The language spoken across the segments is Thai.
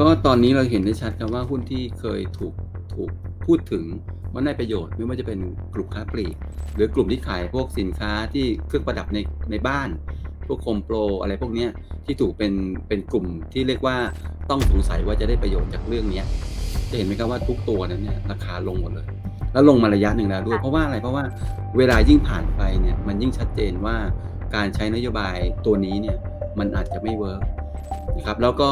ก็ตอนนี้เราเห็นได้ชัดครับว่าหุ้นที่เคยถูกถูกพูดถึงว่าได้ประโยชน์ไม่ว่าจะเป็นกลุ่มค้าปลีก หรือกลุ่มที่ขายพวกสินค้าที่เครื่องประดับในในบ้าน พวกโคมโปรอะไรพวกเนี้ยที่ถูกเป็นเป็นกลุ่มที่เรียกว่าต้องสงสัยว่าจะได้ประโยชน์จากเรื่องเนี้ยจะเห็นไหมครับว่าทุกตัวนั้นเนี่ยราคาลงหมดเลย แล้วลงมาระยะหนึ่งแล้วด้วยเพราะว่าอะไรเพราะว่าเวลายิ่งผ่านไปเนี่ยมันยิ่งชัดเจนว่าการใช้นโยบายตัวนี้เนี่ยมันอาจจะไม่เวิร์ก นะครับแล้วก็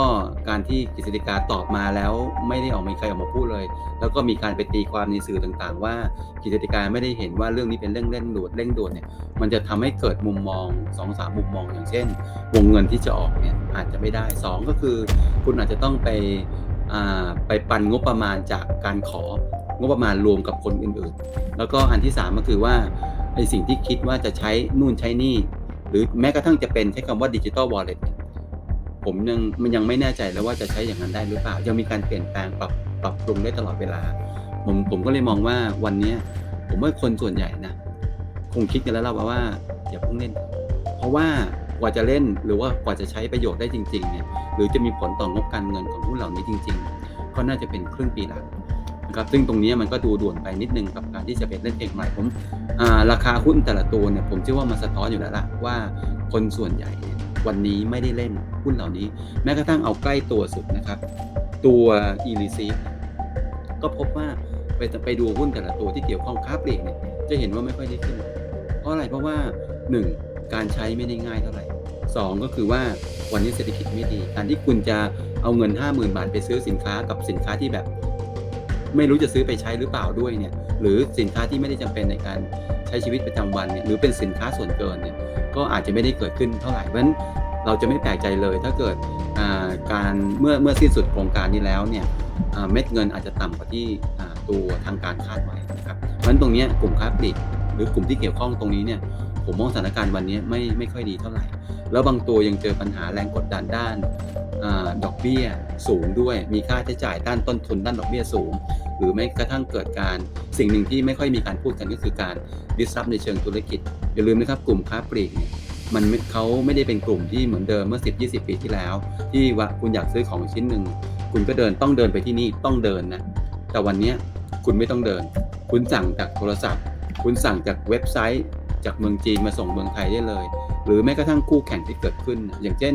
การที่กฤษฎีกาตอบมาแล้วไม่ได้ออกมาใครออกมาพูดเลย แล้วก็มีการไปตีความในสื่อต่างๆ ว่ากฤษฎีกาไม่ได้เห็นว่าเรื่องนี้เป็นเรื่องเร่งด่วนเร่งด่วนเนี่ยมันจะทำให้เกิดมุมมอง2อสามมุมมอง อย่างเช่น วงเงินที่จะออกเนี่ยอาจจะไม่ได้ 2 ก็คือ คุณอาจจะต้องไปไปปันงบประมาณจากการของบประมาณรวมกับคนอื่นๆ แล้วก็อันที่ 3 ก็คือว่าไอสิ่งที่คิดว่าจะใช้นู่นใช้นี่ หรือแม้กระทั่งจะเป็นใช้คำว่าดิจิ t a ลวอลเล็ต ผมยังมันยังไม่แน่ใจแล้วว่าจะใช้อย่างนั้นได้หรือเปล่า ยังมีการเปลี่ยนแปลงปรับปรับปรุงได้ตลอดเวลา ผมผมก็เลยมองว่าวันนี้ผมว่าคนส่วนใหญ่นะคงคิดกันแล้วล่ะว่าอย่าเพิ่งเล่น เพราะว่ากว่าจะเล่นหรือว่ากว่าจะใช้ประโยชน์ได้จริงๆเนี่ยหรือจะมีผลต่องบการเงินของหุ้นเหล่านี้จริง ๆ ก็น่าจะเป็นครึ่งปีหลังนะครับซึ่งตรงนี้มันก็ดูด่วนไปนิดนึงกับการที่จะเป็นเล่นเองใหม่ผมราคาหุ้นแต่ละตัวเนี่ยผมเชื่อว่ามันสะท้อนอยู่แล้วล่ะว่าคนส่วนใหญ่เนี่ย วันนี้ไม่ได้เล่นหุ้นเหล่านี้ แม้กระทั่งเอาใกล้ตัวสุดนะครับ ตัว e l i c ก็พบว่าไปไปดูหุ้นแต่ละตัวที่เกี่ยวข้องค้าปลีกเนี่ยจะเห็นว่าไม่ค่อยได้ขึ้น เพราะอะไรเพราะว่า 1. การใช้ไม่ได้ง่ายเท่าไหร่ 2. ก็คือว่าวันนี้เศรษฐกิจไม่ดี การที่คุณจะเอาเงิน 50,000 บาทไปซื้อสินค้ากับสินค้าที่แบบ ไม่รู้จะซื้อไปใช้หรือเปล่าด้วยเนี่ยหรือสินค้าที่ไม่ได้จำเป็นในการ ใช้ชีวิตประจำวันเนี่ยหรือเป็นสินค้าส่วนเกินเนี่ยก็อาจจะไม่ได้เกิดขึ้นเท่าไหร่เพราะฉะนั้นเราจะไม่แปลกใจเลยถ้าเกิดการเมื่อเมื่อสิ้นสุดโครงการนี้แล้วเนี่ยเม็ดเงินอาจจะต่ำกว่าที่ตัวทางการคาดไว้นะครับเพราะฉะนั้นตรงนี้กลุ่มค้าปลีกหรือกลุ่มที่เกี่ยวข้องตรงนี้เนี่ย ผมมองสถานการณ์วันนี้ไม่ไม่ค่อยดีเท่าไหร่ แล้วบางตัวยังเจอปัญหาแรงกดดันด้านอดอกเบี้ยสูงด้วย มีค่าใช้จ่ายด้านต้นทุนด้านดอกเบี้ยสูง หรือแม้กระทั่งเกิดการสิ่งหนึ่งที่ไม่ค่อยมีการพูดกันก็คือการดิสซับในเชิงธุรกิจ อย่าลืมนะครับกลุ่มค้าปลีกเนี่ยมันเขาไม่ได้เป็นกลุ่มที่เหมือนเดิมเมื่อ 10 20 ปีที่แล้ว ที่ว่าคุณอยากซื้อของชิ้นหนึ่งคุณก็เดินต้องเดินไปที่นี่ต้องเดินนะแต่วันนี้คุณไม่ต้องเดิน คุณสั่งจากโทรศัพท์ คุณสั่งจากเว็บไซต์ จากเมืองจีนมาส่งเมืองไทยได้เลย หรือแม้กระทั่งคู่แข่งที่เกิดขึ้น อย่างเช่น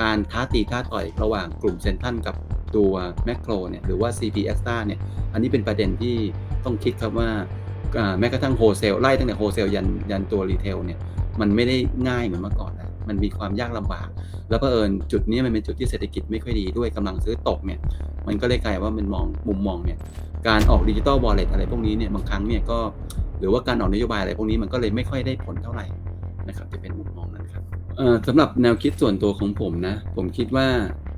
การท้าตีท้าต่อยระหว่างกลุ่มเซนทันกับตัวแมคโครเนี่ยหรือว่า CP e x t r a เนี่ยอันนี้เป็นประเด็นที่ต้องคิดครับว่าแม้กระทั่งโฮเซลไล่ตั้งแต่โฮเซลยันยันตัวรีเทลเนี่ยมันไม่ได้ง่ายเหมือนเมื่อก่อนแล้วมันมีความยากลำบาก แล้วก็เอิญจุดนี้มันเป็นจุดที่เศรษฐกิจไม่ค่อยดีด้วยกำลังซื้อตกเนี่ยมันก็เลยกลายว่ามันมองมุมมองเนี่ยการออกดิจิตอลวอลเลตอะไรพวกนี้เนี่ยบางครั้งเนี่ยก็ หรือว่าการออกนโยบายอะไรพวกนี้มันก็เลยไม่ค่อยได้ผลเท่าไหร่นะครับจะเป็นมุมมองนั้นครับสำหรับแนวคิดส่วนตัวของผมนะ ผมคิดว่า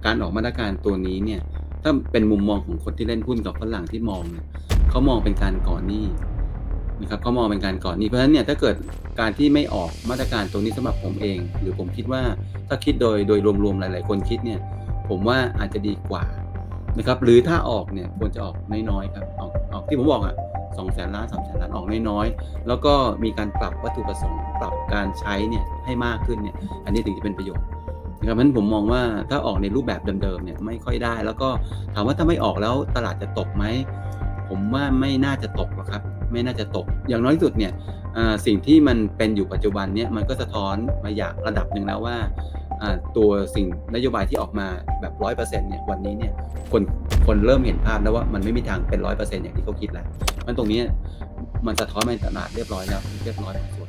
การออกมาตรการตัวนี้เนี่ยถ้าเป็นมุมมองของคนที่เล่นหุ้นกับฝรั่งที่มองเนี่ยเขามองเป็นการก่อนหนี้นะครับเขามองเป็นการก่อนหนี้เพราะฉะนั้นเนี่ยถ้าเกิดการที่ไม่ออกมาตรการตัวนี้สำหรับผมเอง หรือผมคิดว่าถ้าคิดโดยโดยรวมๆหลาย ๆ คนคิดเนี่ยผมว่าอาจจะดีกว่านะครับหรือถ้าออกเนี่ยควรจะออกน้อยๆครับออกออกที่ผมบอกอะ สองแสนล้านสามแสนล้านออกน้อยๆ แล้วก็มีการปรับวัตถุประสงค์ปรับการใช้เนี่ยให้มากขึ้นเนี่ยอันนี้ถึงจะเป็นประโยชน์นะครับเพราะฉะนั้นผมมองว่าถ้าออกในรูปแบบเดิมๆเนี่ยไม่ค่อยได้ แล้วก็ถามว่าถ้าไม่ออกแล้วตลาดจะตกไหมผมว่าไม่น่าจะตกหรอกครับ ไม่น่าจะตก อย่างน้อยที่สุดเนี่ยสิ่งที่มันเป็นอยู่ปัจจุบันเนี่ยมันก็สะท้อนมาอย่างระดับหนึ่งแล้วว่า ตัวสิ่งนโยบายที่ออกมาแบบร้อยเปอร์เซ็นต์เนี่ยวันนี้เนี่ยคนคนเริ่มเห็นภาพแล้วว่ามันไม่มีทางเป็นร้อยเปอร์เซ็นต์อย่างที่เขาคิดแล้วมันตรงนี้มันสะท้อนมในตลาดเรียบร้อยแล้วเรียบร้อยส่วน